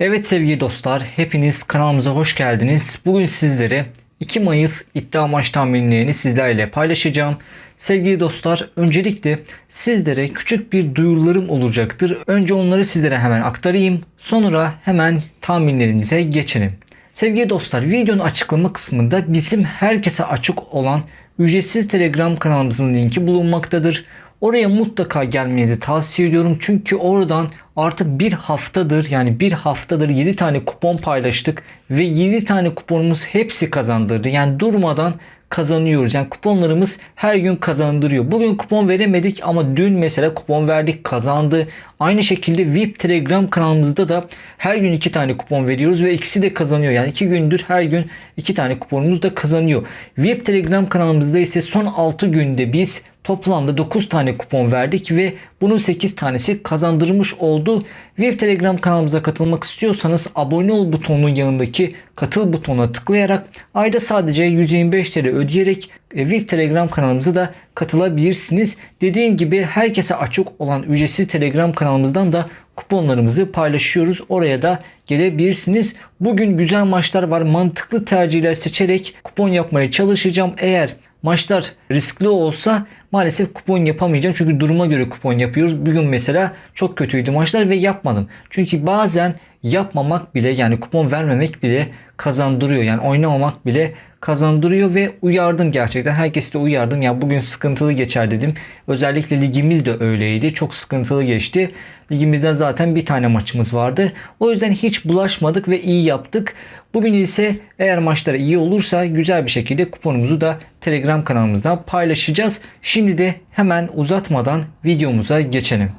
Evet sevgili dostlar, hepiniz kanalımıza hoş geldiniz. Bugün sizlere 2 Mayıs iddia maç tahminlerini sizlerle paylaşacağım. Sevgili dostlar, öncelikle sizlere küçük bir duyurularım olacaktır. Önce onları sizlere hemen aktarayım. Sonra hemen tahminlerimize geçelim. Sevgili dostlar, videonun açıklama kısmında bizim herkese açık olan ücretsiz Telegram kanalımızın linki bulunmaktadır. Oraya mutlaka gelmenizi tavsiye ediyorum. Çünkü oradan artık bir haftadır yani bir haftadır 7 tane kupon paylaştık ve 7 tane kuponumuz hepsi kazandırdı. Yani durmadan kazanıyoruz. Yani kuponlarımız her gün kazandırıyor. Bugün kupon veremedik ama dün mesela kupon verdik kazandı. Aynı şekilde VIP Telegram kanalımızda da her gün iki tane kupon veriyoruz ve ikisi de kazanıyor. Yani iki gündür her gün iki tane kuponumuz da kazanıyor. VIP Telegram kanalımızda ise son 6 günde biz toplamda 9 tane kupon verdik ve bunun 8 tanesi kazandırmış oldu. VIP Telegram kanalımıza katılmak istiyorsanız abone ol butonunun yanındaki katıl butonuna tıklayarak ayda sadece 125 TL ödeyerek e, VIP Telegram kanalımıza da katılabilirsiniz. Dediğim gibi herkese açık olan ücretsiz Telegram kanalımızdan da kuponlarımızı paylaşıyoruz. Oraya da gelebilirsiniz. Bugün güzel maçlar var. Mantıklı tercihler seçerek kupon yapmaya çalışacağım. Eğer maçlar riskli olsa maalesef kupon yapamayacağım. Çünkü duruma göre kupon yapıyoruz. Bugün mesela çok kötüydü maçlar ve yapmadım. Çünkü bazen yapmamak bile yani kupon vermemek bile kazandırıyor. Yani oynamamak bile kazandırıyor ve uyardım gerçekten. Herkesi de uyardım. Ya bugün sıkıntılı geçer dedim. Özellikle ligimiz de öyleydi. Çok sıkıntılı geçti. Ligimizden zaten bir tane maçımız vardı. O yüzden hiç bulaşmadık ve iyi yaptık. Bugün ise eğer maçlar iyi olursa güzel bir şekilde kuponumuzu da Telegram kanalımızdan paylaşacağız. Şimdi de hemen uzatmadan videomuza geçelim.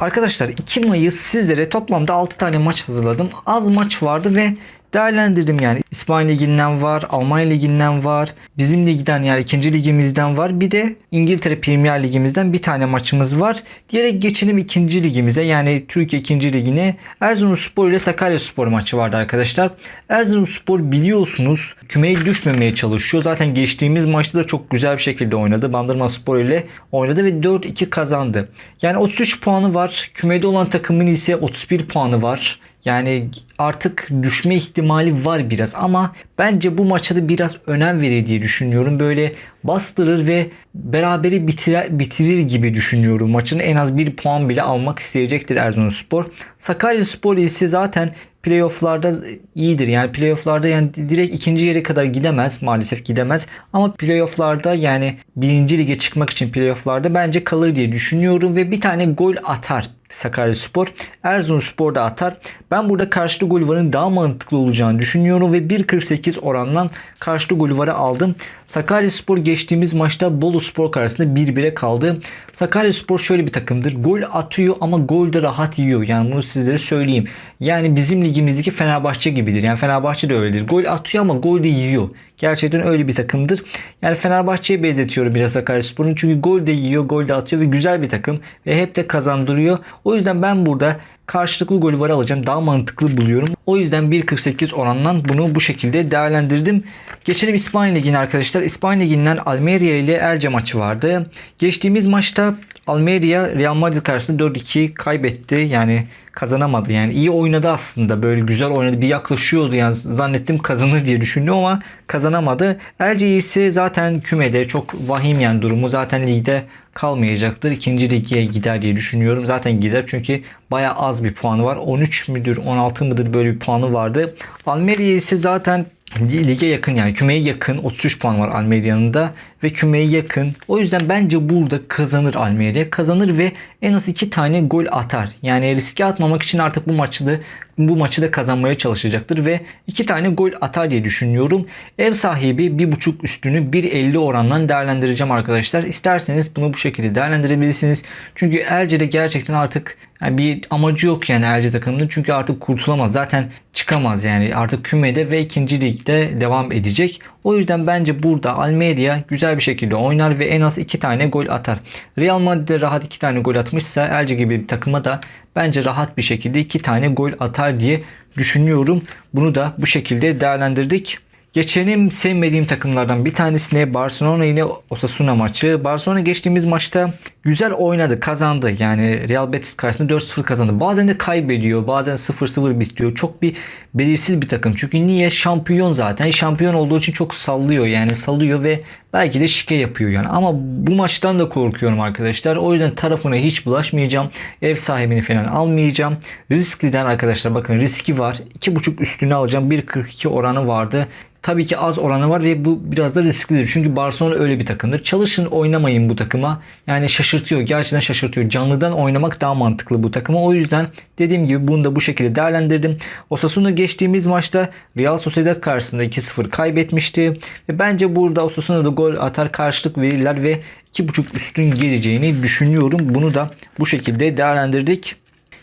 Arkadaşlar 2 Mayıs sizlere toplamda 6 tane maç hazırladım. Az maç vardı ve değerlendirdim yani. İspanya Ligi'nden var, Almanya Ligi'nden var, bizim ligden yani ikinci ligimizden var. Bir de İngiltere Premier Ligimizden bir tane maçımız var. Diyerek geçelim ikinci ligimize yani Türkiye ikinci ligine. Erzurumspor ile Sakaryaspor maçı vardı arkadaşlar. Erzurumspor biliyorsunuz kümeye düşmemeye çalışıyor. Zaten geçtiğimiz maçta da çok güzel bir şekilde oynadı. Bandırma Spor ile oynadı ve 4-2 kazandı. Yani 33 puanı var. Kümede olan takımın ise 31 puanı var. Yani artık düşme ihtimali var biraz ama bence bu maça da biraz önem verir diye düşünüyorum. Böyle bastırır ve beraberi bitirir, bitirir gibi düşünüyorum. Maçın en az bir puan bile almak isteyecektir Erzurumspor. Sakaryaspor ise zaten playofflarda iyidir. Yani playofflarda yani direkt ikinci yere kadar gidemez. Maalesef gidemez. Ama playofflarda yani birinci lige çıkmak için playofflarda bence kalır diye düşünüyorum ve bir tane gol atar. Sakaryaspor. Erzurumspor da atar. Ben burada karşılıklı gol varın daha mantıklı olacağını düşünüyorum ve 1.48 orandan karşılıklı gol varı aldım. Sakaryaspor geçtiğimiz maçta Bolu Spor karşısında 1-1'e kaldı. Sakaryaspor şöyle bir takımdır. Gol atıyor ama gol de rahat yiyor. Yani bunu sizlere söyleyeyim. Yani bizim ligimizdeki Fenerbahçe gibidir. Yani Fenerbahçe de öyledir. Gol atıyor ama gol de yiyor. Gerçekten öyle bir takımdır. Yani Fenerbahçe'ye benzetiyorum biraz Sakaryaspor'un. Çünkü gol de yiyor, gol de atıyor ve güzel bir takım. Ve hep de kazandırıyor. O yüzden ben burada karşılıklı golü var alacağım. Daha mantıklı buluyorum. O yüzden 1.48 orandan bunu bu şekilde değerlendirdim. Geçelim İspanya Ligi'ne arkadaşlar. İspanya Ligi'nden Almeria ile Elce maçı vardı. Geçtiğimiz maçta Almeria Real Madrid karşısında 4-2 kaybetti. Yani kazanamadı. Yani iyi oynadı aslında. Böyle güzel oynadı. Bir yaklaşıyordu yani zannettim kazanır diye düşündüm ama kazanamadı. Elce ise zaten kümede çok vahim yani durumu. Zaten ligde kalmayacaktır. İkinci lige gider diye düşünüyorum. Zaten gider çünkü baya az bir puanı var. 13 müdür 16 mıdır böyle bir puanı vardı. Almeria ise zaten lige yakın yani kümeye yakın 33 puan var Almeria'nın da ve kümeye yakın. O yüzden bence burada kazanır Almeria. Kazanır ve en az 2 tane gol atar. Yani riske atmamak için artık bu maçı da bu maçı da kazanmaya çalışacaktır ve 2 tane gol atar diye düşünüyorum. Ev sahibi 1.5 üstünü 1.50 orandan değerlendireceğim arkadaşlar. İsterseniz bunu bu şekilde değerlendirebilirsiniz. Çünkü Elce'de gerçekten artık yani bir amacı yok yani Elce takımının. Çünkü artık kurtulamaz. Zaten çıkamaz yani. Artık kümede ve ikinci ligde devam edecek. O yüzden bence burada Almeria güzel bir şekilde oynar ve en az 2 tane gol atar. Real Madrid'de rahat 2 tane gol atmışsa Elce gibi bir takıma da bence rahat bir şekilde 2 tane gol atar diye düşünüyorum. Bunu da bu şekilde değerlendirdik. Geçelim sevmediğim takımlardan bir tanesine Barcelona ile Osasuna maçı. Barcelona geçtiğimiz maçta güzel oynadı, kazandı. Yani Real Betis karşısında 4-0 kazandı. Bazen de kaybediyor, bazen 0-0 bitiyor. Çok bir belirsiz bir takım. Çünkü niye? Şampiyon zaten. Şampiyon olduğu için çok sallıyor. Yani salıyor ve belki de şike yapıyor yani. Ama bu maçtan da korkuyorum arkadaşlar. O yüzden tarafına hiç bulaşmayacağım. Ev sahibini falan almayacağım. Riskliden arkadaşlar bakın riski var. 2.5 üstüne alacağım. 1.42 oranı vardı. Tabii ki az oranı var ve bu biraz da risklidir. Çünkü Barcelona öyle bir takımdır. Çalışın oynamayın bu takıma. Yani şaşırtıyor. Gerçekten şaşırtıyor. Canlıdan oynamak daha mantıklı bu takıma. O yüzden dediğim gibi bunu da bu şekilde değerlendirdim. Osasuna geçtiğimiz maçta Real Sociedad karşısında 2-0 kaybetmişti. Ve bence burada Osasuna da gol atar karşılık verirler ve 2.5 üstün geleceğini düşünüyorum. Bunu da bu şekilde değerlendirdik.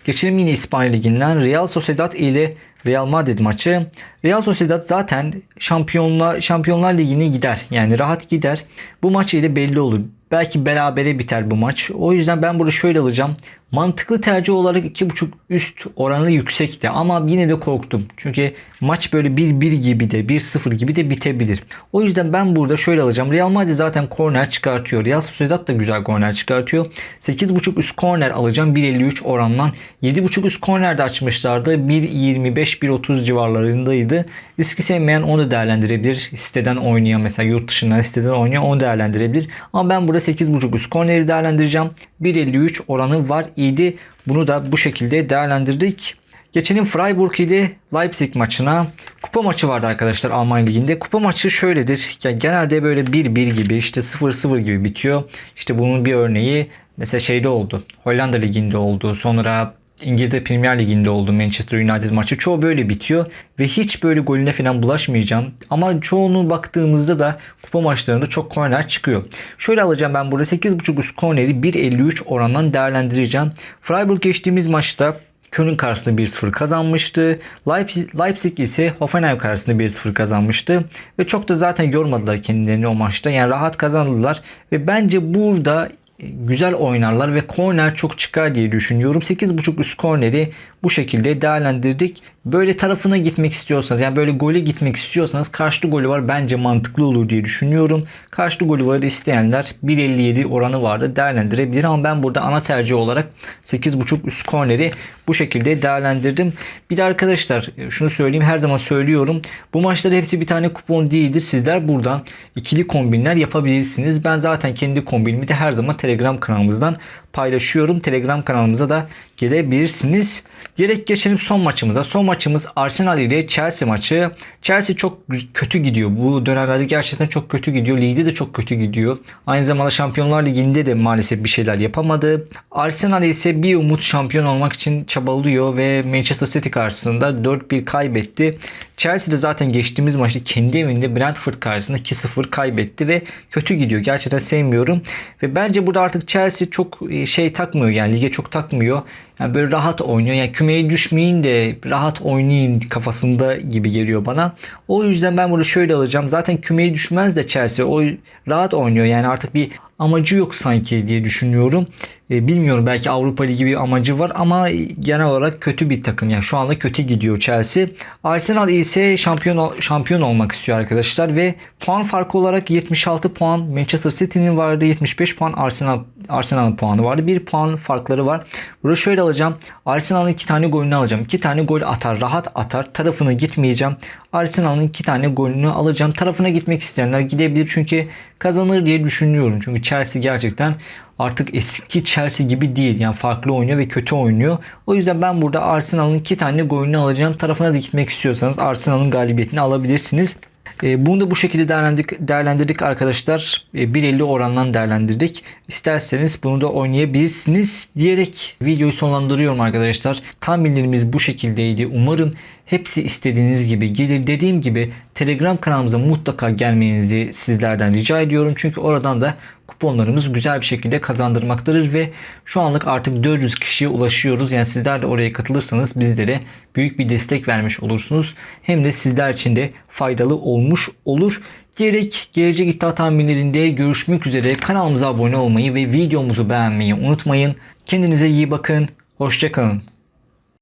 Geçelim yine İspanya Ligi'nden Real Sociedad ile Real Madrid maçı. Real Sociedad zaten şampiyonlar Şampiyonlar Ligi'ne gider. Yani rahat gider. Bu maç ile belli olur. Belki berabere biter bu maç. O yüzden ben burada şöyle alacağım. Mantıklı tercih olarak 2.5 üst oranı yüksekti ama yine de korktum. Çünkü maç böyle 1-1 gibi de 1-0 gibi de bitebilir. O yüzden ben burada şöyle alacağım. Real Madrid zaten korner çıkartıyor. Real Sociedad da güzel korner çıkartıyor. 8.5 üst korner alacağım 1.53 orandan. 7.5 üst korner de açmışlardı. 1.25-1.30 civarlarındaydı. Riski sevmeyen onu değerlendirebilir. Siteden oynayan mesela yurt dışından siteden oynayan onu değerlendirebilir. Ama ben burada 8.5 üst korneri değerlendireceğim. 1.53 oranı var idi. Bunu da bu şekilde değerlendirdik. Geçelim Freiburg ile Leipzig maçına. Kupa maçı vardı arkadaşlar Almanya Ligi'nde. Kupa maçı şöyledir. Yani genelde böyle 1-1 gibi işte 0-0 gibi bitiyor. İşte bunun bir örneği mesela şeyde oldu. Hollanda Ligi'nde oldu. Sonra İngiltere Premier Ligi'nde oldu Manchester United maçı. Çoğu böyle bitiyor ve hiç böyle golüne falan bulaşmayacağım. Ama çoğunu baktığımızda da kupa maçlarında çok korner çıkıyor. Şöyle alacağım ben burada 8.5 üst korneri 1.53 orandan değerlendireceğim. Freiburg geçtiğimiz maçta Köln karşısında 1-0 kazanmıştı. Leipzig, Leipzig ise Hoffenheim karşısında 1-0 kazanmıştı. Ve çok da zaten yormadılar kendilerini o maçta. Yani rahat kazandılar. Ve bence burada güzel oynarlar ve korner çok çıkar diye düşünüyorum. 8.5 üst korneri bu şekilde değerlendirdik. Böyle tarafına gitmek istiyorsanız yani böyle gole gitmek istiyorsanız karşılı golü var bence mantıklı olur diye düşünüyorum. Karşılı golü var isteyenler 1.57 oranı vardı değerlendirebilir ama ben burada ana tercih olarak 8.5 üst korneri bu şekilde değerlendirdim. Bir de arkadaşlar şunu söyleyeyim her zaman söylüyorum. Bu maçlar hepsi bir tane kupon değildir. Sizler buradan ikili kombinler yapabilirsiniz. Ben zaten kendi kombinimi de her zaman Telegram kanalımızdan paylaşıyorum. Telegram kanalımıza da gelebilirsiniz. Direkt geçelim son maçımıza. Son maçımız Arsenal ile Chelsea maçı. Chelsea çok kötü gidiyor. Bu dönemlerde gerçekten çok kötü gidiyor. Ligde de çok kötü gidiyor. Aynı zamanda Şampiyonlar Ligi'nde de maalesef bir şeyler yapamadı. Arsenal ise bir umut şampiyon olmak için çabalıyor ve Manchester City karşısında 4-1 kaybetti. Chelsea de zaten geçtiğimiz maçta kendi evinde Brentford karşısında 2-0 kaybetti ve kötü gidiyor. Gerçekten sevmiyorum. Ve bence burada artık Chelsea çok şey takmıyor yani lige çok takmıyor. Yani böyle rahat oynuyor. Yani kümeye düşmeyeyim de rahat oynayayım kafasında gibi geliyor bana. O yüzden ben bunu şöyle alacağım. Zaten kümeye düşmez de Chelsea. O rahat oynuyor. Yani artık bir amacı yok sanki diye düşünüyorum. E, bilmiyorum belki Avrupa Ligi bir amacı var ama genel olarak kötü bir takım. Yani şu anda kötü gidiyor Chelsea. Arsenal ise şampiyon şampiyon olmak istiyor arkadaşlar ve puan farkı olarak 76 puan Manchester City'nin vardı. 75 puan Arsenal Arsenal'ın puanı vardı. Bir puan farkları var. Burada şöyle alacağım. Arsenal'ın iki tane golünü alacağım. İki tane gol atar. Rahat atar. Tarafına gitmeyeceğim. Arsenal'ın iki tane golünü alacağım. Tarafına gitmek isteyenler gidebilir. Çünkü kazanır diye düşünüyorum. Çünkü Chelsea gerçekten artık eski Chelsea gibi değil. Yani farklı oynuyor ve kötü oynuyor. O yüzden ben burada Arsenal'ın iki tane golünü alacağım. Tarafına da gitmek istiyorsanız Arsenal'ın galibiyetini alabilirsiniz. E, bunu da bu şekilde değerlendirdik, değerlendirdik arkadaşlar. E, 1.50 orandan değerlendirdik. İsterseniz bunu da oynayabilirsiniz diyerek videoyu sonlandırıyorum arkadaşlar. Tahminlerimiz bu şekildeydi. Umarım hepsi istediğiniz gibi gelir. Dediğim gibi Telegram kanalımıza mutlaka gelmenizi sizlerden rica ediyorum. Çünkü oradan da kuponlarımız güzel bir şekilde kazandırmaktadır ve şu anlık artık 400 kişiye ulaşıyoruz. Yani sizler de oraya katılırsanız bizlere büyük bir destek vermiş olursunuz. Hem de sizler için de faydalı olmuş olur. Diyerek gelecek iddia tahminlerinde görüşmek üzere. Kanalımıza abone olmayı ve videomuzu beğenmeyi unutmayın. Kendinize iyi bakın. Hoşçakalın.